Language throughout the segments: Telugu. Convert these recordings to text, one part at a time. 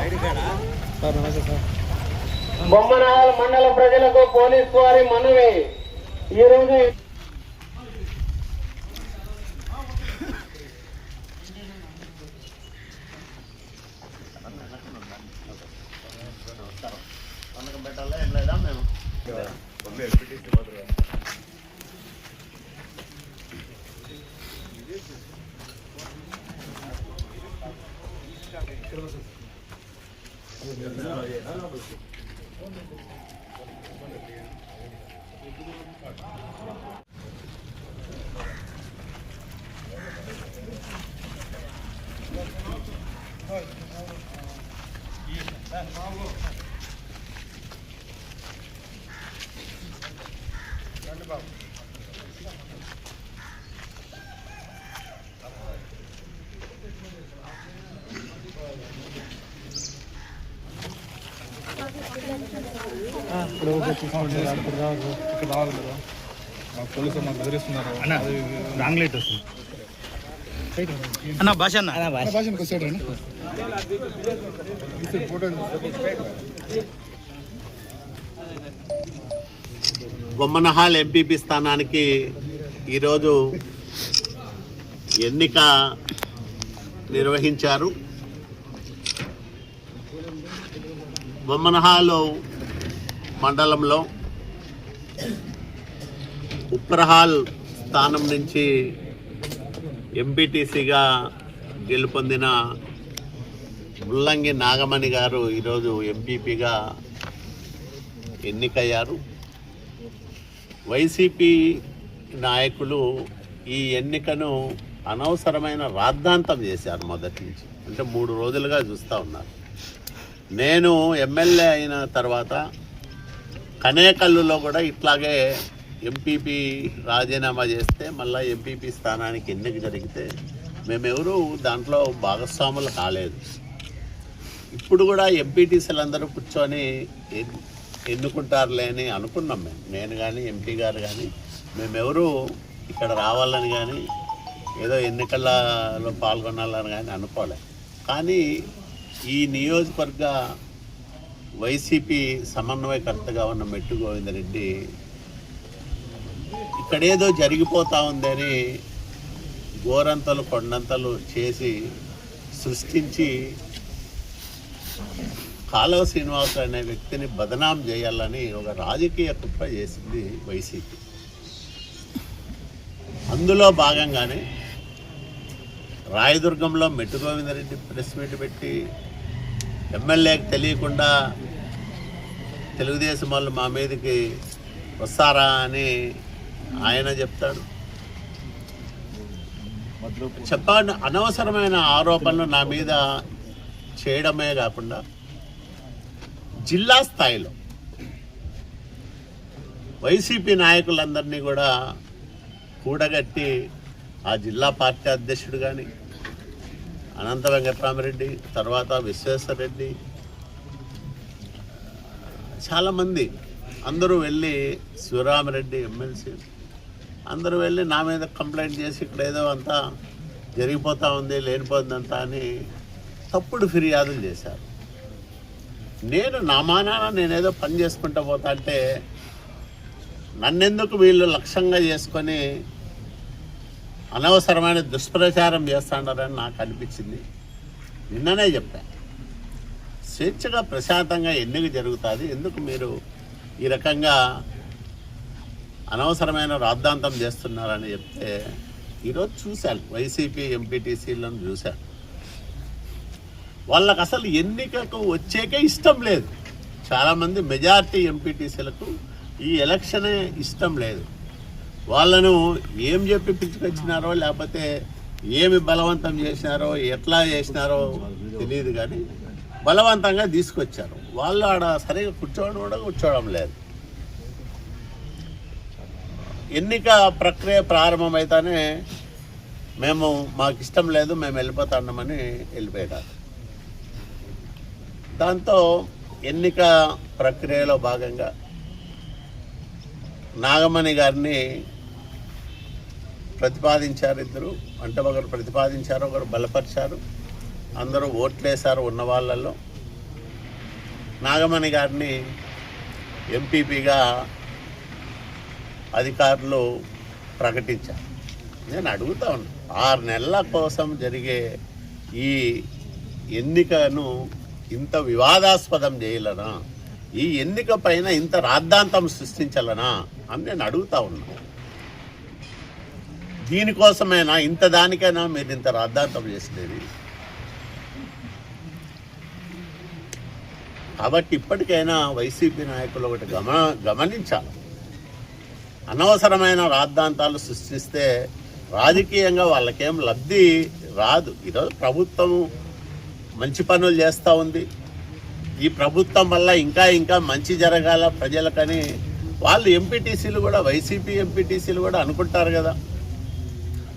ID card. బొమ్మనాల మండల ప్రజలకు పోలీసు వారి మనవి ఈ రోజు ఇక్కడ రావాలి కదా. మాకు పోలీసులు మాకు బెదిరిస్తున్నారు. రాంగ్ లైట్ వస్తుంది. అన్న భాష అన్న. భాషకు బొమ్మనహాల్ ఎంపీపీ స్థానానికి ఈరోజు ఎన్నిక నిర్వహించారు. బొమ్మనహాల్ మండలంలో ఉప్రహాల్ స్థానం నుంచి ఎంపీటీసీగా గెలుపొందిన ముల్లంగి నాగమణి గారు ఈరోజు ఎంపీపీగా ఎన్నికయ్యారు. వైసీపీ నాయకులు ఈ ఎన్నికను అనవసరమైన రాద్ధాంతం చేశారు మొదటి నుంచి. అంటే మూడు రోజులుగా చూస్తూ ఉన్నారు. నేను ఎమ్మెల్యే అయిన తర్వాత కనేకల్లులో కూడా ఇట్లాగే ఎంపీపీ రాజీనామా చేస్తే మళ్ళీ ఎంపీపీ స్థానానికి ఎన్నిక జరిగితే మేమెవరూ దాంట్లో భాగస్వాములు కాలేదు. ఇప్పుడు కూడా ఎంపీటీసీలు అందరూ కూర్చొని ఎన్నుకుంటారులే అని అనుకున్నాం మేము. నేను కానీ ఎంపీ గారు కానీ మేమెవరూ ఇక్కడ రావాలని కానీ ఏదో ఎన్నికలలో పాల్గొనాలని కానీ అనుకోలే. కానీ ఈ నియోజకవర్గ వైసీపీ సమన్వయకర్తగా ఉన్న మెట్టు గోవిందరెడ్డి ఇక్కడేదో జరిగిపోతా ఉందని గోరంతలు కొండంతలు చేసి సృష్టించి కాలువ శ్రీనివాస్ అనే వ్యక్తిని బదనాం చేయాలని ఒక రాజకీయ కుట్ర చేసింది వైసీపీ. అందులో భాగంగానే రాయదుర్గంలో మెట్టు గోవిందరెడ్డి ప్రెస్ మీట్ పెట్టి ఎమ్మెల్యేకి తెలియకుండా తెలుగుదేశం వాళ్ళు మా మీదకి వస్తారా అని ఆయన చెప్తాడు. చెప్పండి అనవసరమైన ఆరోపణలు నా మీద చేయడమే కాకుండా జిల్లా స్థాయిలో వైసీపీ నాయకులందరినీ కూడా కూడగట్టి ఆ జిల్లా పార్టీ అధ్యక్షుడు కానీ అనంత వెంకట్రామరెడ్డి తర్వాత విశ్వేశ్వరరెడ్డి. చాలామంది. అందరూ వెళ్ళి శివరామరెడ్డి ఎమ్మెల్సీ. అందరూ వెళ్ళి నా మీద కంప్లైంట్ చేసి ఇక్కడ ఏదో అంతా జరిగిపోతూ ఉంది లేనిపోతుందంతా అని తప్పుడు ఫిర్యాదులు చేశారు. నేను నా మానాన నేనేదో పని చేసుకుంటా పోతా అంటే నన్నెందుకు వీళ్ళు లక్ష్యంగా చేసుకొని అనవసరమైన దుష్ప్రచారం చేస్తాడారని నాకు అనిపించింది. నిన్ననే చెప్పా. స్వేచ్ఛగా ప్రశాంతంగా ఎన్నిక జరుగుతుంది. ఎందుకు మీరు ఈ రకంగా అనవసరమైన రాద్ధాంతం చేస్తున్నారని చెప్తే ఈరోజు చూశాను. వైసీపీ ఎంపీటీసీలను చూశాను. వాళ్ళకు అసలు ఎన్నికకు వచ్చేకే ఇష్టం లేదు. చాలామంది మెజార్టీ ఎంపీటీసీలకు ఈ ఎలక్షనే ఇష్టం లేదు. వాళ్ళను ఏం చెప్పి పిచ్చుకొచ్చినారో లేకపోతే ఏమి బలవంతం చేసినారో ఎట్లా చేసినారో తెలియదు కానీ బలవంతంగా తీసుకొచ్చారు. వాళ్ళు ఆడ సరిగా కూర్చోవడం కూడా కూర్చోవడం లేదు. ఎన్నిక ప్రక్రియ ప్రారంభమైతేనే మేము మాకు ఇష్టం లేదు మేము వెళ్ళిపోతున్నామని వెళ్ళిపోయారు దాంతో ఎన్నిక ప్రక్రియలో భాగంగా నాగమణి గారిని ప్రతిపాదించారు ఇద్దరు. అంటే ఒకరు ప్రతిపాదించారు ఒకరు బలపరిచారు. అందరూ ఓట్లేశారు ఉన్న వాళ్ళల్లో. నాగమణి గారిని ఎంపీపీగా అధికారులు ప్రకటించారు. నేను అడుగుతా ఉన్నా ఆరు నెలల కోసం జరిగే ఈ ఎన్నికను ఇంత వివాదాస్పదం చేయలనా? ఈ ఎన్నిక పైన ఇంత రాద్ధాంతం సృష్టించాలనా? అని నేను అడుగుతా ఉన్నాను దీనికోసమైనా ఇంత దానికైనా మీరు ఇంత రాద్ధాంతం చేసేది? కాబట్టి ఇప్పటికైనా వైసీపీ నాయకులు ఒకటి గమన గమనించాలి. అనవసరమైన రాద్ధాంతాలు సృష్టిస్తే రాజకీయంగా వాళ్ళకేం లబ్ధి రాదు. ఈరోజు ప్రభుత్వం మంచి పనులు చేస్తూ ఉంది. ఈ ప్రభుత్వం వల్ల ఇంకా ఇంకా మంచి జరగాల ప్రజలకని వాళ్ళు ఎంపీటీసీలు కూడా వైసీపీ ఎంపీటీసీలు కూడా అనుకుంటారు కదా.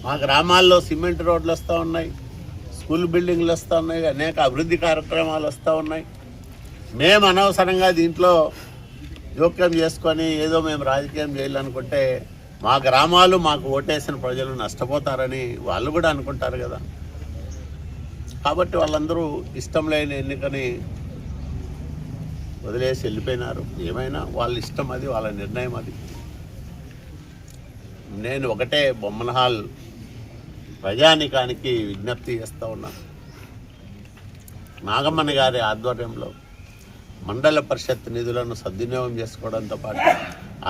మా గ్రామాల్లో సిమెంట్ రోడ్లు వస్తూ ఉన్నాయి స్కూల్ బిల్డింగ్లు వస్తూ ఉన్నాయి అనేక అభివృద్ధి కార్యక్రమాలు వస్తూ ఉన్నాయి. మేము అనవసరంగా దీంట్లో జోక్యం చేసుకొని ఏదో మేము రాజకీయం చేయాలనుకుంటే మా గ్రామాలు మాకు ఓటేసిన ప్రజలు నష్టపోతారని వాళ్ళు కూడా అనుకుంటారు కదా. కాబట్టి వాళ్ళందరూ ఇష్టం లేని ఎన్నికని వదిలేసి వెళ్ళిపోయినారు. ఏమైనా వాళ్ళ ఇష్టం అది వాళ్ళ నిర్ణయం అది. నేను ఒకటే బొమ్మన హాల్ ప్రజానికానికి విజ్ఞప్తి చేస్తూ ఉన్నాం. నాగమ్మని గారి ఆధ్వర్యంలో మండల పరిషత్ నిధులను సద్వినియోగం చేసుకోవడంతో పాటు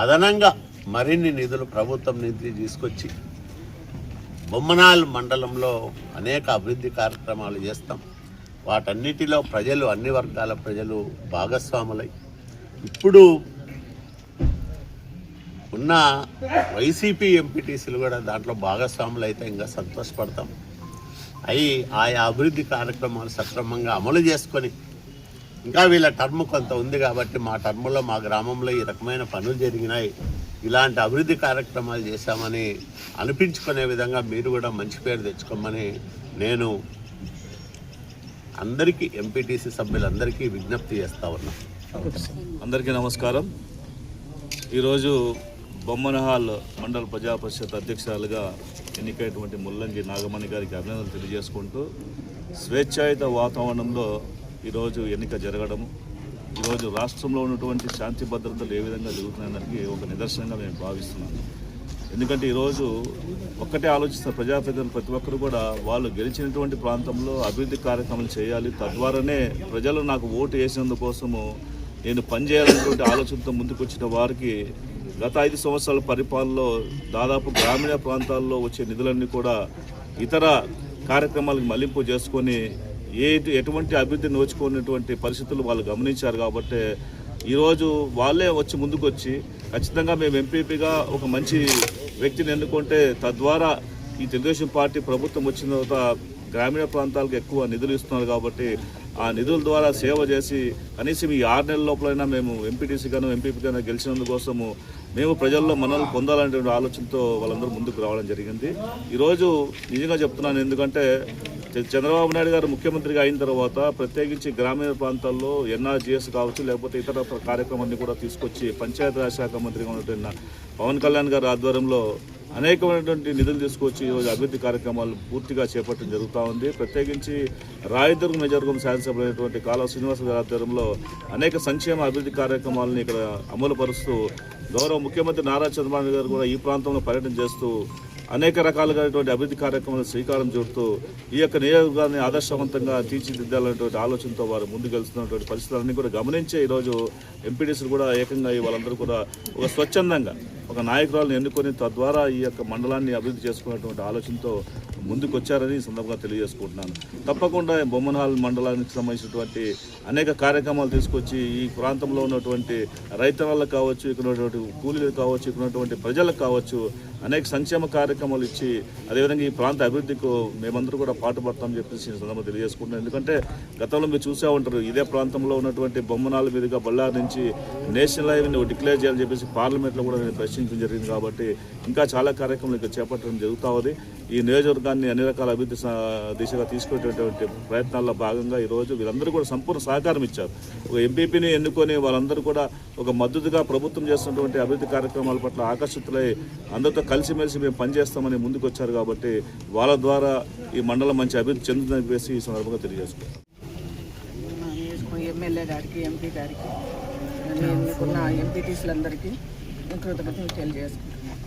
అదనంగా మరిన్ని నిధులు ప్రభుత్వం నిధులు తీసుకొచ్చి బొమ్మనాల్ మండలంలో అనేక అభివృద్ధి కార్యక్రమాలు చేస్తాం. వాటన్నిటిలో ప్రజలు అన్ని వర్గాల ప్రజలు భాగస్వాములై. ఇప్పుడు ఉన్న వైసీపీ ఎంపీటీసీలు కూడా దాంట్లో భాగస్వాములు అయితే ఇంకా సంతోషపడతాం. అయి ఆయా అభివృద్ధి కార్యక్రమాలు సక్రమంగా అమలు చేసుకొని ఇంకా వీళ్ళ టర్మ్ కొంత ఉంది కాబట్టి మా టర్మ్లో మా గ్రామంలో ఈ రకమైన పనులు జరిగినాయి. ఇలాంటి అభివృద్ధి కార్యక్రమాలు చేశామని అనిపించుకునే విధంగా మీరు కూడా మంచి పేరు తెచ్చుకోమని నేను అందరికీ ఎంపీటీసీ సభ్యులందరికీ విజ్ఞప్తి చేస్తా ఉన్నా. అందరికీ నమస్కారం. ఈరోజు బొమ్మనహాల్ మండల ప్రజా పరిషత్ అధ్యక్షురాలుగా ఎన్నికైనటువంటి ముల్లంగి నాగమణి గారికి అభినందనలు తెలియజేసుకుంటూ స్వేచ్ఛాయుత వాతావరణంలో ఈరోజు ఎన్నిక జరగడం ఈరోజు రాష్ట్రంలో ఉన్నటువంటి శాంతి భద్రతలు ఏ విధంగా జరుగుతున్నాయడానికి ఒక నిదర్శనంగా నేను భావిస్తున్నాను. ఎందుకంటే ఈరోజు ఒక్కటే ఆలోచిస్తున్న ప్రజాప్రతినిధులు ప్రతి ఒక్కరు కూడా వాళ్ళు గెలిచినటువంటి ప్రాంతంలో అభివృద్ధి కార్యక్రమాలు చేయాలి. తద్వారానే ప్రజలు నాకు ఓటు వేసినందుకోసము నేను పనిచేయాలనేటువంటి ఆలోచనతో ముందుకు వచ్చిన వారికి గత ఐదు సంవత్సరాల పరిపాలనలో దాదాపు గ్రామీణ ప్రాంతాల్లో వచ్చే నిధులన్నీ కూడా ఇతర కార్యక్రమాలకు మళ్ళింపు చేసుకొని ఏ ఎటువంటి అభివృద్ధి నోచుకున్నటువంటి పరిస్థితులు వాళ్ళు గమనించారు కాబట్టి ఈరోజు వాళ్ళే వచ్చి ముందుకు వచ్చి ఖచ్చితంగా మేము ఎంపీపీగా ఒక మంచి వ్యక్తిని ఎన్నుకుంటే తద్వారా ఈ తెలుగుదేశం పార్టీ ప్రభుత్వం వచ్చిన తర్వాత గ్రామీణ ప్రాంతాలకు ఎక్కువ నిధులు ఇస్తున్నారు కాబట్టి ఆ నిధుల ద్వారా సేవ చేసి కనీసం ఈ ఆరు నెలల లోపలైనా మేము ఎంపీటీసీగాను ఎంపీపీగాను గెలిచినందుకోసము మేము ప్రజల్లో మనల్ని పొందాలనే ఆలోచనతో వాళ్ళందరూ ముందుకు రావడం జరిగింది. ఈరోజు నిజంగా చెప్తున్నాను ఎందుకంటే చంద్రబాబు నాయుడు గారు ముఖ్యమంత్రిగా అయిన తర్వాత ప్రత్యేకించి గ్రామీణ ప్రాంతాల్లో ఎన్ఆర్జీఎస్ కావచ్చు లేకపోతే ఇతర కార్యక్రమాన్ని కూడా తీసుకొచ్చి పంచాయతీరాజ్ శాఖ మంత్రిగా ఉన్నటువంటి పవన్ కళ్యాణ్ గారి ఆధ్వర్యంలో అనేకమైనటువంటి నిధులు తీసుకొచ్చి ఈరోజు అభివృద్ధి కార్యక్రమాలు పూర్తిగా చేపట్టడం జరుగుతూ ఉంది. ప్రత్యేకించి రాయదుర్గ నియోజకవర్గం శాసనసభ్యులైనటువంటి కాలువ శ్రీనివాస గారి ఆధ్వర్యంలో అనేక సంక్షేమ అభివృద్ధి కార్యక్రమాలను ఇక్కడ అమలు పరుస్తూ గౌరవ ముఖ్యమంత్రి నారా చంద్రబాబు గారు కూడా ఈ ప్రాంతంలో పర్యటన చేస్తూ అనేక రకాలుగాటువంటి అభివృద్ధి కార్యక్రమాలు శ్రీకారం చుడుతూ ఈ యొక్క నియోజకవర్గాన్ని ఆదర్శవంతంగా తీర్చిదిద్దాలనేటువంటి ఆలోచనతో వారు ముందుకెళ్తున్నటువంటి పరిస్థితులన్నీ కూడా గమనించే ఈరోజు ఎంపీడీసీలు కూడా ఏకంగా వాళ్ళందరూ కూడా ఒక స్వచ్ఛందంగా ఒక నాయకురాలను ఎన్నుకొని తద్వారా ఈ యొక్క మండలాన్ని అభివృద్ధి చేసుకున్నటువంటి ఆలోచనతో ముందుకు వచ్చారని ఈ సందర్భంగా తెలియజేసుకుంటున్నాను. తప్పకుండా బొమ్మనహాల్ మండలానికి సంబంధించినటువంటి అనేక కార్యక్రమాలు తీసుకొచ్చి ఈ ప్రాంతంలో ఉన్నటువంటి రైతన్నలకు కావచ్చు ఇక్కడ ఉన్నటువంటి కూలీలకు కావచ్చు ఇక్కడ ఉన్నటువంటి ప్రజలకు కావచ్చు అనేక సంక్షేమ కార్యక్రమాలు ఇచ్చి అదేవిధంగా ఈ ప్రాంత అభివృద్ధికి మేమందరూ కూడా పాటుపడతామని చెప్పేసి సందర్భంగా తెలియజేసుకుంటున్నాం. ఎందుకంటే గతంలో మీరు చూసే ఉంటారు ఇదే ప్రాంతంలో ఉన్నటువంటి బొమ్మనాల మీదుగా బళ్ళారి నుంచి నేషనల్ హైవేని డిక్లేర్ చేయాలని చెప్పేసి పార్లమెంట్లో కూడా నేను ప్రశ్నించడం జరిగింది కాబట్టి ఇంకా చాలా కార్యక్రమాలు ఇక్కడ చేపట్టడం జరుగుతూ ఉంది. ఈ నియోజకవర్గాన్ని అన్ని రకాల అభివృద్ధి దిశగా తీసుకునేటటువంటి ప్రయత్నాల్లో భాగంగా ఈరోజు వీరందరూ కూడా సంపూర్ణ సహకారం ఇచ్చారు. ఒక ఎంపీపీని ఎన్నుకొని వాళ్ళందరూ కూడా ఒక మద్దతుగా ప్రభుత్వం చేస్తున్నటువంటి అభివృద్ధి కార్యక్రమాల పట్ల ఆకర్షితులై అందరితో కలిసిమెలిసి మేము పనిచేస్తామని ముందుకు వచ్చారు కాబట్టి వాళ్ళ ద్వారా ఈ మండలం మంచి అభివృద్ధి చెందుతుందని చెప్పేసి ఈ సందర్భంగా తెలియజేసుకుంటాం ఎమ్మెల్యే గారికి ఎంపీ గారికి ఎన్నుకున్న ఎంపీటీసీలందరికీ కృతజ్ఞతలు తెలియజేసుకుంటున్నాను